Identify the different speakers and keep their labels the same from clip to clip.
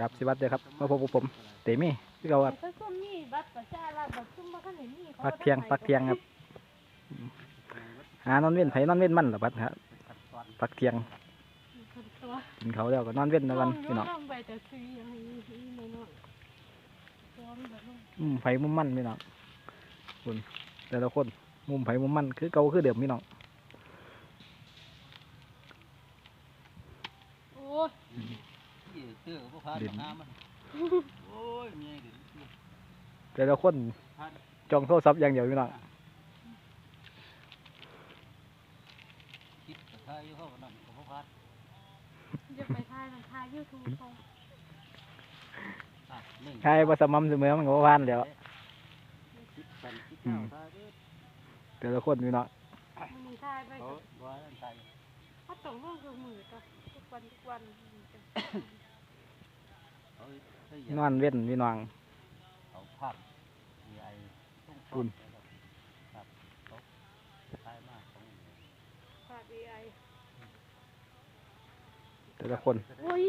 Speaker 1: กับสิวัตรเด้อครับมาพบกับผม เตมี่ที่เราครับ
Speaker 2: เขาซุ่มนี่บัตรประชารัฐบัตรซุ่มบ่ทันได้มีขา
Speaker 1: พักเที่ยงพักเที่ยงครับหานอนเว้นไผนอนเว้นมันเหรอบัดฮะพักเที่ยง
Speaker 2: คนตัว
Speaker 1: กินเขาวแล้วก็นอนเว้นแล้วกันพี่น้อง
Speaker 2: ลงไปแต่ซื้ออย่างนี้อีน้อยๆตัวมันแบบลง
Speaker 1: มุมไผมุมมันพี่น้องคุณแต่ละคนมุมไผมุมมันคือเก่าคือเดิมพี่น้อง
Speaker 2: โอ้ย
Speaker 3: ยี่ เตื้อพวกพานหามันโอ้ยเมียดิ
Speaker 1: แต่ละคนจองโทรศัพท์อย่างเดียวพี่น้อง
Speaker 3: คิดกับทายอยู่เขาก็นั่นกับพวกพาน
Speaker 2: จะไปถ่ายทางถ่าย YouTube เขา
Speaker 3: อะหนึ่ง
Speaker 1: ใช่ประสม่ำเสมอมันก็บ่ผ่านแล้ว
Speaker 3: คิดกันคิดเจ้าทายเด้อ
Speaker 1: แต่ละคนพี่น้อง
Speaker 2: มันมีถ่ายไป
Speaker 3: เขาว่าอันใส่
Speaker 2: เขาต้องลงทุกมื้อก็ทุกวันทุกวัน
Speaker 3: เขาเฮ้ย
Speaker 1: นอนเว้นพี่น้อง
Speaker 3: เขาภาพมีไอ้ต้อง
Speaker 1: อุ่น
Speaker 3: ครับเขาทายมากของ
Speaker 2: ฝาก AI
Speaker 1: แต่ละคน
Speaker 2: โอ้ย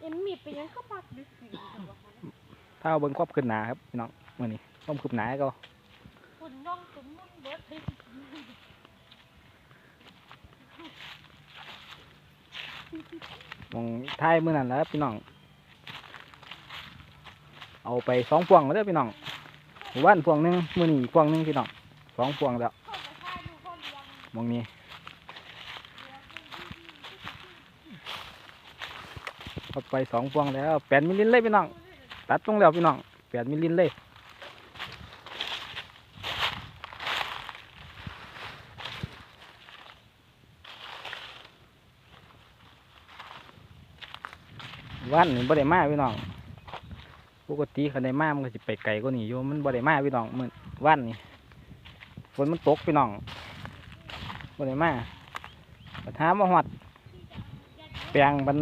Speaker 2: เอ็นมีเป็นหยังก็ปักดึกสิแต่ว่าเขาน่ะ
Speaker 1: ถ้าเอาเบิ่งควบขึ้นหนาครับพี่น้องมื่อนี้ความคืบหนาก็
Speaker 2: คุณน้องตุ้มนุ่นเบิดเฮ้ย
Speaker 1: มองท้ายมือนั่นแหล้วพี่น้อง เอาไปสองพวงมาเด้อพี่น้องหมู่บ้านพวงหนึ่งมือนี้อีกพวงหนึ่งพี่น้องสองพวงแล้ว
Speaker 2: เข้าไปถ่ายดูเขาเลี้ยง
Speaker 1: มองนี้เอาไปสองพวงแล้วแปดมิลลินเลยพี่น้องตัดตรงแล้วพี่น้องแปดมิลลินเลยวันนี้บ่ได้มาพี่น้อง ปกติคันได้มามันก็สิไปไกลกว่านี้อยู่มันบ่ได้มาพี่น้องมื้อวันนี้ฝนมันตกพี่น้องบ่ได้มาปัญหามาฮอดแปลงมัน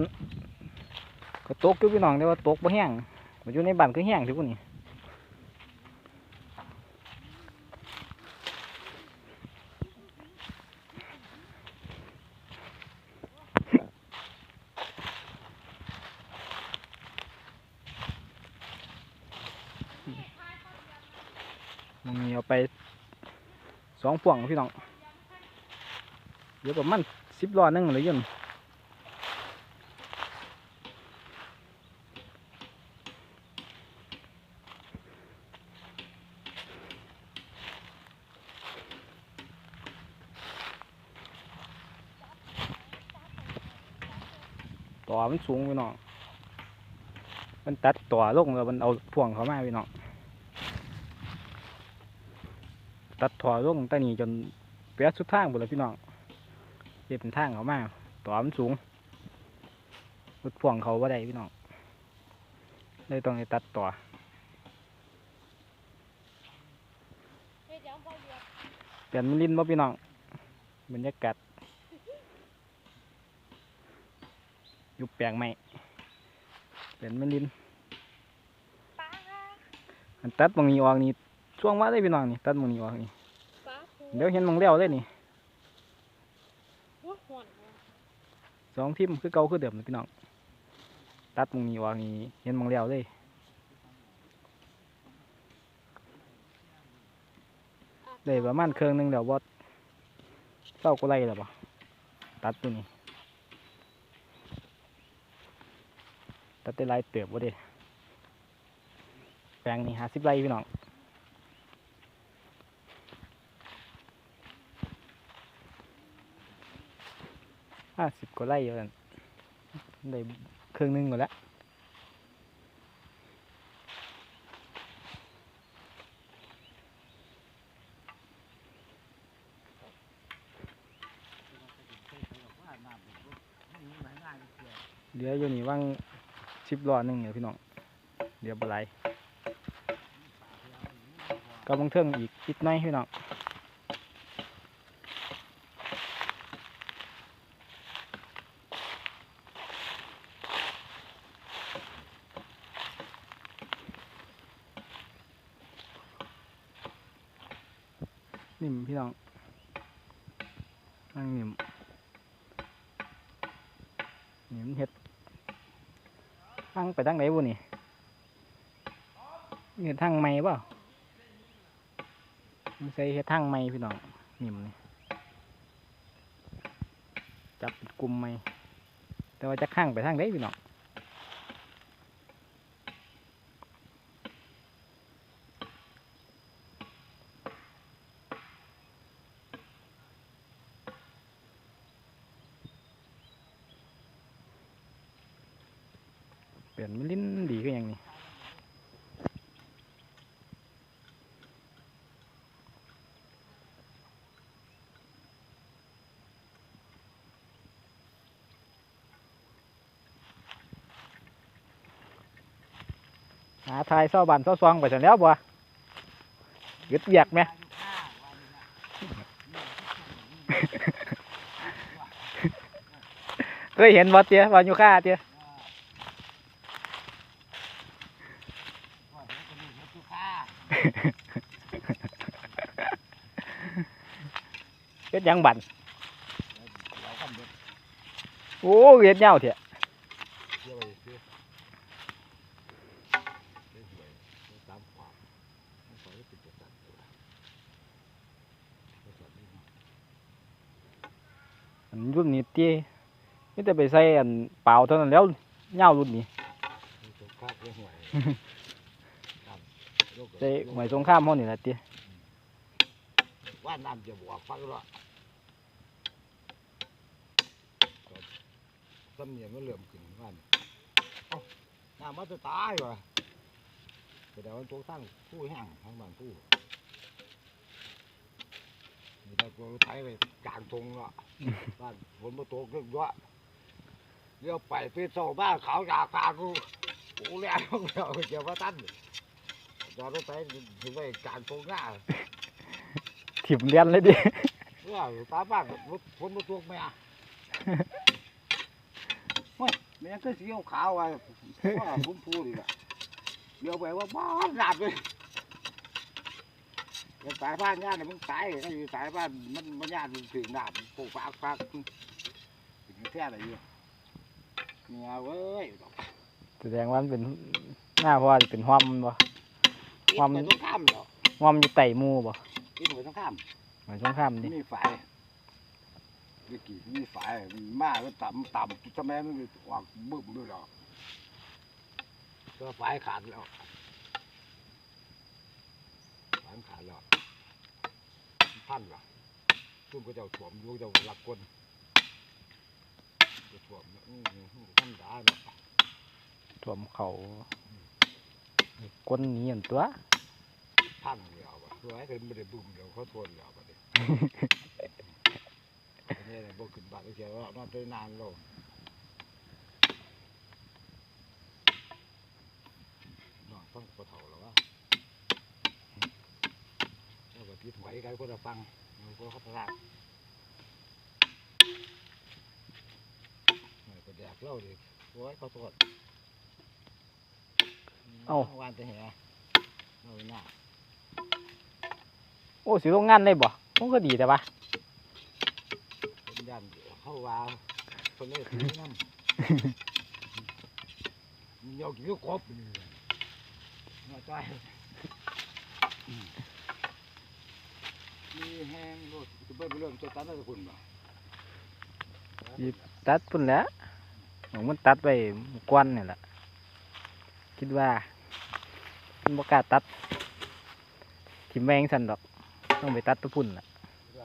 Speaker 1: ก็ตกอยู่พี่น้องแต่ว่าตกบ่แห้งมันอยู่ในบ้านคือแห้งที่พุ่นนี่มีเอาไปส องพวงพี่น้องเดี๋ยวประมาณสิบล้อนึงเลยยนต่อมันสูงพี่น้องมันตัดต่อลงแล้วมันเอาพ่วงเขามาพี่น้อง ตัดต่อลงตั้งนี้จนเปียสุดทางหมดเลยพี่น้องเรียเป็นทางเขามาต่อมันสูงรถพ่วงเขาว่าได้พี่น้องเลยต้องไปตัดต่อ
Speaker 2: เฮ็ดหยังบ่เลี้ยง
Speaker 1: เปลี่ยนมิลินบ่พี่น้องบรรยากาศอยู่แปลงใหม่เปลี่ยนมิลิน
Speaker 2: ป้า
Speaker 1: อันตัดบางนี้ออกนี่ ช่วงว่าได้พี่น้องนี่ตัดบางนี้ออกนี่
Speaker 2: ป้า
Speaker 1: เดี๋ยวเห็นบางเลี้ยวเลยนี่
Speaker 2: หัวหอน
Speaker 1: สองทิมคือเก่าคือเดิมเลยพี่น้องตัดบางนี้ออกนี่เห็นบางเลี้ยวเลยได้ประมาณเครื่องหนึงเดี๋ยวว่าเศร้าก็ไล่แล้วปะตัดตัวนี้ตัดได้หลายเติบว่าเด้แปลงนี่หาสิบไร่พี่น้อง ห้าสิบกว่าไร่อยู่นั่นได้เครื่องหนึงหมดแล้วเดี๋ยวอยู่นี่ว่างชิบล้อหนึงเนี่ยพี่น้อง เดี๋ยวบไหลายกำลังเทิงอีกนิดหน้อยพี่น้อง นิ่มพี่น้องนั่งนิ่ มนิ่มเห็ดทางไปทางไหนบุนี่นี่ทางไม่เปล่าไม่ใช่เห็ดทางไม่พี่น้องนิ่มนี่จับกลุ่มไม่แต่ว่าจะข้างไปทางไหนพี่น้อง เปลี่ยนมันลิ้นดีก็ยังนี่หาทายเศร้าบันเศร้าซองไปเสันแล้วบ่ยึดเบียกไหมเคยเห็นบ่เตี้ยวาอยูค่าเตี้ย เฮ็ดหยังบันโอ้เฮ็ดเหย้าเถอะอันรุ่นนี้เตี้ยนี่แต่ไปใส่อั นเปล่าเท่านั้นแล้วเหย้ารุ่นนี้ใส่หมวยสงครามเฮานี่ล่ะเตี้ย
Speaker 3: ว่าน้ำจะบวกฟังละสำเนียงมันเริ่มขึ้นว่านี่เอ้าน้ำมันจะตายวะแต่เดี๋ยวมันตัวทั้งผู้แห้งทั้งบ้านผู้นี่ได้ตัวรถไถไปกลางทงละบ้านฝนมาตกเรื่องด้วยเลี้ยวไปเป็นโซ่บ้านเขาอยากพากูกูเลี้ยวเลี้ยวเกี่ยวกับตั้นจอดรถไถถึงไปกลางทงหน้า
Speaker 1: ถิ่มเรียนเลยดิ
Speaker 3: ว่าตาบ้านรถฝนมาตกไหมอะ เฮ้ยแม่งก็สีขาวๆอะว่าผมพูดอีกอะเดี๋ยวไปว่าบ้านหลับเลยแต่สายบ้านญาติเนี่ยมึงตายไอ้สายบ้านมันมันญาติมันถึงหนาบปลูกปากปากถึงแท้อะไรอยู่เนี่ยเว้ย
Speaker 1: แสดงว่ามันเป็นหน้าเพราะว่าจะเป็นหอมมันบ่
Speaker 3: ติดไปต้องข้ามเหรอ
Speaker 1: หอมอยู่ไต่หมูบ่
Speaker 3: ติดไปต้องข้าม
Speaker 1: หมวยสงครามนี่
Speaker 3: มีไฟมีกี่มีไฟมันมากก็ต่ำต่ำทำไมมันออกบึ้มด้วยหรอก็ไฟขาดแล้วไฟขาดแล้วพันเหรอซุ่มก็เจ้าถ่วมอยู่เจ้าหลักคนจะถ่วมอืมท่านด่าเนาะ
Speaker 1: ท่วมเขาก้นหนี้อันตัว
Speaker 3: พันเดียวว่ะคือไอ้เป็นไม่ได้บึ้มเดียวเขาทวนเดียวบัดนี้อั นนี้เนี่ยบ่ขึ้นบัตรเขียนว่านอนได้นานแล้วนอนต้องปะเถาแล้ววะแล้วก็ติดไหวกันคนละฟังมันก็เขาพลาดหน่อยก็แดกเหล่าดิโอ้ยเขาโทษวานแต่แห่เอาหน้า
Speaker 1: โอ้สิโรงงานได้บ่มันก็ดีแต่ว่า
Speaker 3: เป็นยัน เข้าว่าคนนี้ถือน้ำมีเอกี่กบนี่มาใจมีแห้งรถจะเบิ่งเรื่องตัวตันอะไรคุณบ่
Speaker 1: ตัดพุ่นแล้วมันตัดไปกวนนี่แหละคิดว่ามันบ่กล้าตัดทิมแมงสันดอก ต้องไปตัดตัวพุ่นน่ะ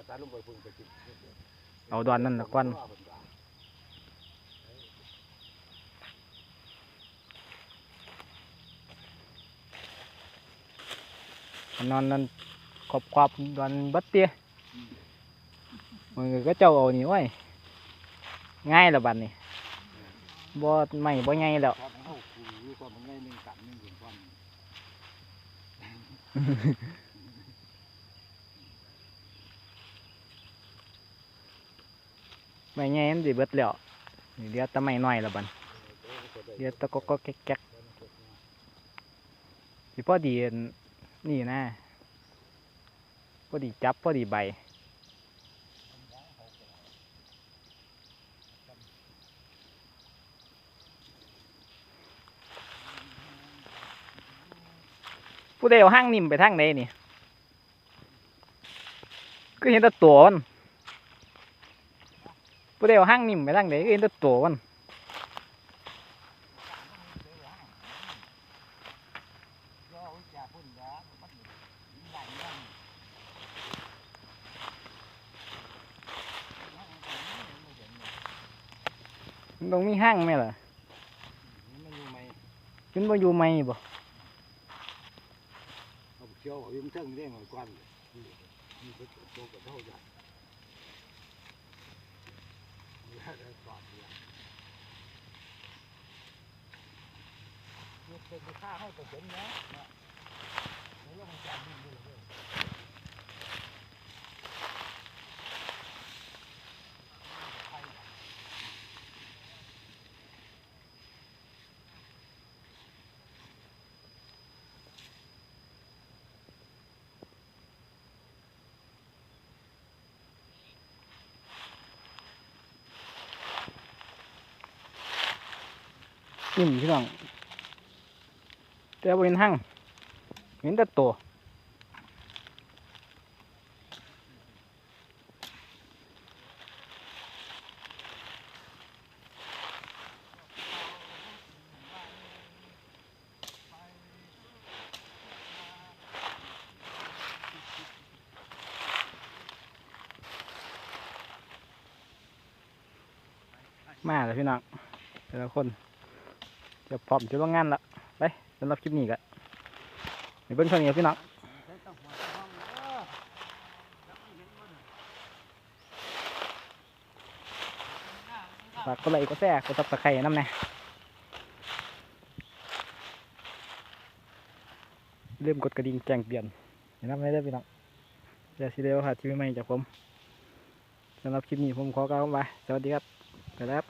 Speaker 3: ตัดลงไปพุ่นไปกิน
Speaker 1: เอาดอนนั่นน่ะกวนนอนนั่นขอบขอบดอนบัดเตี้ยมันก็เจ้าเอานี่ไว้ง่ายแล้วบัดนี้บ่ไม่บ่ง่ายแล้ว
Speaker 3: ใบให
Speaker 1: ญ่มันดิเบิดแล้วงเดี๋ยวต่ไม่น่อยละบันเดี๋ยวต่ก็ก็แก๊กๆสิพอดีนี่นะพอดีจับพอดีใบผู้เดเยวห้างนิ่มไปทางใดนี่ก็เห็นแต่ตัวมัน ผู้ใดเอาห้างนิ่มไปทางไหนก็เห็นตัวมันมันต้องมีห้างไหมล่ะ
Speaker 3: มันม
Speaker 1: มันบ่อยู่ไหมบ่
Speaker 3: เอาเชียวเอายิ้มเทิงเร่งหน่อยก่อนนี่นี่ก็โตกับเท่าใหญ่ นี่แหลยก่อนเนี่ยเป็นไปฆ่าให้ตัวเห็นนะนะแล้วมันจำดินด้วย
Speaker 1: นิ่มพี่น้องแต่บ่เห็นห้างเห็นแต่ตัวมาแล้วพี่น้องแต่ละคน จะพร้อมจะลงงานละไปสำหรับคลิปนี้ก็ในเบื้องต้นนี้ครพี่น้องฝากกดไลค์กดแชร์กดซับสไครต์น้ำแน่เริ่มกดกระดิ่งแจ้งเตือนเห็นน้ำไม่ได้พี่น้องเดี๋ยวสิเดียวหาทีวีใหม่จากผมสำหรับคลิปนี้ผมขอกล่าวคำว่าสวัสดีครับไปแล้ว